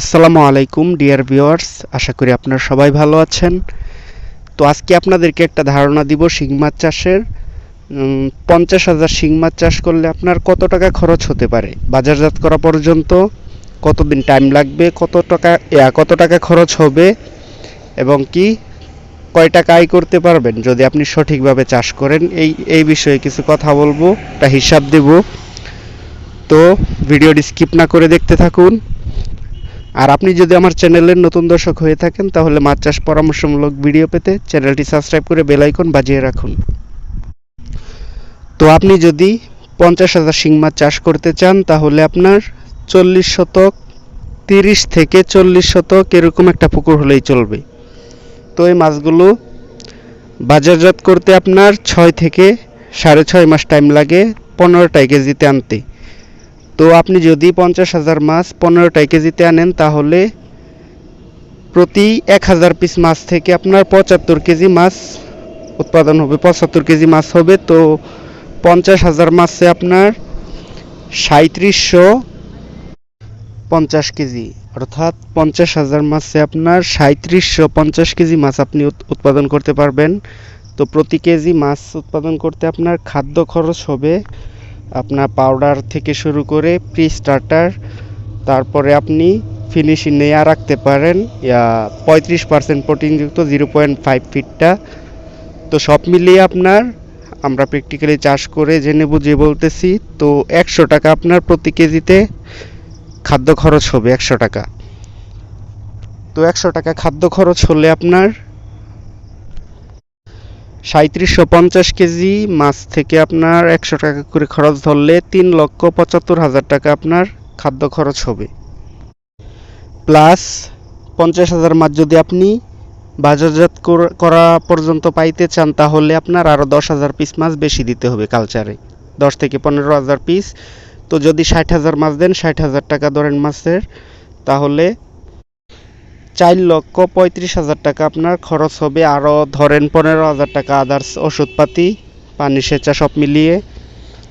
আসসালামু আলাইকুম, dear viewers. আশা করি আপনারা সবাই ভালো আছেন। তো আজকে আপনাদেরকে একটা ধারণা দিব শিং মাছ চাষের। পঞ্চাশ হাজার শিং মাছ চাষ করলে আপনার কত টাকা খরচ হতে পারে? বাজারজাত করা পর্যন্ত কতদিন টাইম লাগবে? কত টাকা কত টাকা খরচ হবে? এবং কি, কয় টাকা আয় করতে পারবেন? যদি আপনি সঠিকভাবে চাষ করেন, এই এই বিষয়ে কিছু কথা বলব, একটা হিসাব দেব। তো ভিডিওটি স্কিপ না করে দেখতে থাকুন। আর আপনি যদি আমার চ্যানেলের নতুন দর্শক হয়ে থাকেন, তাহলে মাছ চাষ পরামর্শমূলক ভিডিও পেতে চ্যানেলটি সাবস্ক্রাইব করে বেল আইকন বাজিয়ে রাখুন। তো আপনি যদি পঞ্চাশ হাজার শিং মাছ চাষ করতে চান, তাহলে আপনার চল্লিশ শতক, তিরিশ থেকে চল্লিশ শতক এরকম একটা পুকুর হলেই চলবে। তো এই মাছগুলো বাজারজাত করতে আপনার ছয় থেকে সাড়ে ছয় মাস টাইম লাগে পনেরোটাই কেজিতে আনতে। তো আপনি যদি পঞ্চাশ হাজার মাছ পনেরোটাই কেজিতে আনেন, তাহলে প্রতি এক হাজার পিস মাছ থেকে আপনার পঁচাত্তর কেজি মাছ উৎপাদন হবে, পঁচাত্তর কেজি মাছ হবে। তো পঞ্চাশ হাজার মাছে আপনার সাঁত্রিশশো পঞ্চাশ কেজি, অর্থাৎ পঞ্চাশ হাজার মাছে আপনার সাঁত্রিশশো পঞ্চাশ কেজি মাছ আপনি উৎ- উৎপাদন করতে পারবেন। তো প্রতি কেজি মাছ উৎপাদন করতে আপনার খাদ্য খরচ হবে আপনার পাউডার থেকে শুরু করে প্রি স্টার্টার তারপরে আপনি ফিনিশিং নেয়া রাখতে পারেন। পঁয়ত্রিশ পার্সেন্ট প্রোটিনযুক্ত জিরো পয়েন্ট ফাইভ ফিটটা তো সব মিলিয়ে আপনার, আমরা প্র্যাকটিক্যালি চাষ করে জেনে বুঝে বলতেছি, তো একশো টাকা আপনার প্রতি কেজিতে খাদ্য খরচ হবে, একশো টাকা। তো একশো টাকা খাদ্য খরচ হলে আপনার সাঁত্রিশশো পঞ্চাশ কেজি মাছ থেকে আপনার একশো টাকা করে খরচ ধরলে তিন লক্ষ পঁচাত্তর হাজার টাকা আপনার খাদ্য খরচ হবে। প্লাস পঞ্চাশ হাজার মাছ যদি আপনি বাজারজাত কর- পর্যন্ত পাইতে চান, তাহলে আপনার আরও দশ হাজার পিস মাছ বেশি দিতে হবে কালচারে দশ থেকে পনেরো হাজার পিস তো যদি ষাট হাজার মাছ দেন, ষাট হাজার টাকা ধরেন মাছের, তাহলে চার লক্ষ পঁয়ত্রিশ হাজার টাকা আপনার খরচ হবে। আরও ধরেন পনেরো হাজার টাকা আদার্স ওষুধপাতি, পানি সেচা সব মিলিয়ে।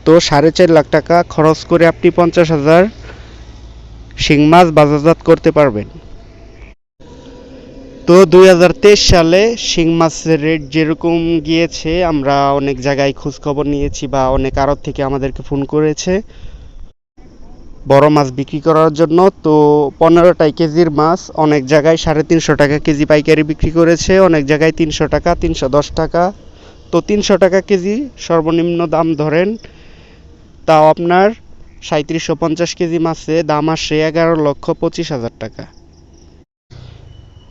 তো সাড়ে চার লাখ টাকা খরচ করে আপনি পঞ্চাশ হাজার শিং মাছ বাজারজাত করতে পারবেন। তো দুই হাজার তেইশ সালে শিং মাছের রেট যেরকম গিয়েছে, আমরা অনেক জায়গায় খোঁজখবর নিয়েছি বা অনেক আড়ত থেকে আমাদেরকে ফোন করেছে। বড় মাছ বিক্রি করার জন্য, তো পনেরোটাই কেজির মাছ অনেক জায়গায় সাড়ে তিনশো টাকা কেজি পাইকারি বিক্রি করেছে, অনেক জায়গায় তিনশো টাকা, তিনশো দশ টাকা। তো তিনশো টাকা কেজি সর্বনিম্ন দাম ধরেন, তাও আপনার সাঁত্রিশশো পঞ্চাশ কেজি মাছে দাম আসে এগারো লক্ষ পঁচিশ হাজার টাকা।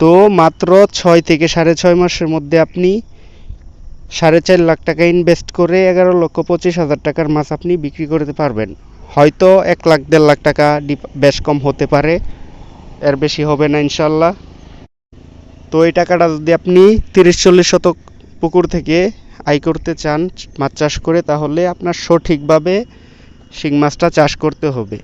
তো মাত্র ছয় থেকে সাড়ে ছয় মাসের মধ্যে আপনি সাড়ে চার লাখ টাকা ইনভেস্ট করে এগারো লক্ষ পঁচিশ হাজার টাকার মাছ আপনি বিক্রি করতে পারবেন। হয়তো এক লাখ, দেড় লাখ টাকা বেশ কম হতে পারে। এর বেশি হবে না ইনশাল্লাহ তো এই টাকাটা যদি আপনি তিরিশ, চল্লিশ শতক পুকুর থেকে আয় করতে চান, মাছ চাষ করে, তাহলে আপনার সঠিকভাবে শিং মাছটা চাষ করতে হবে।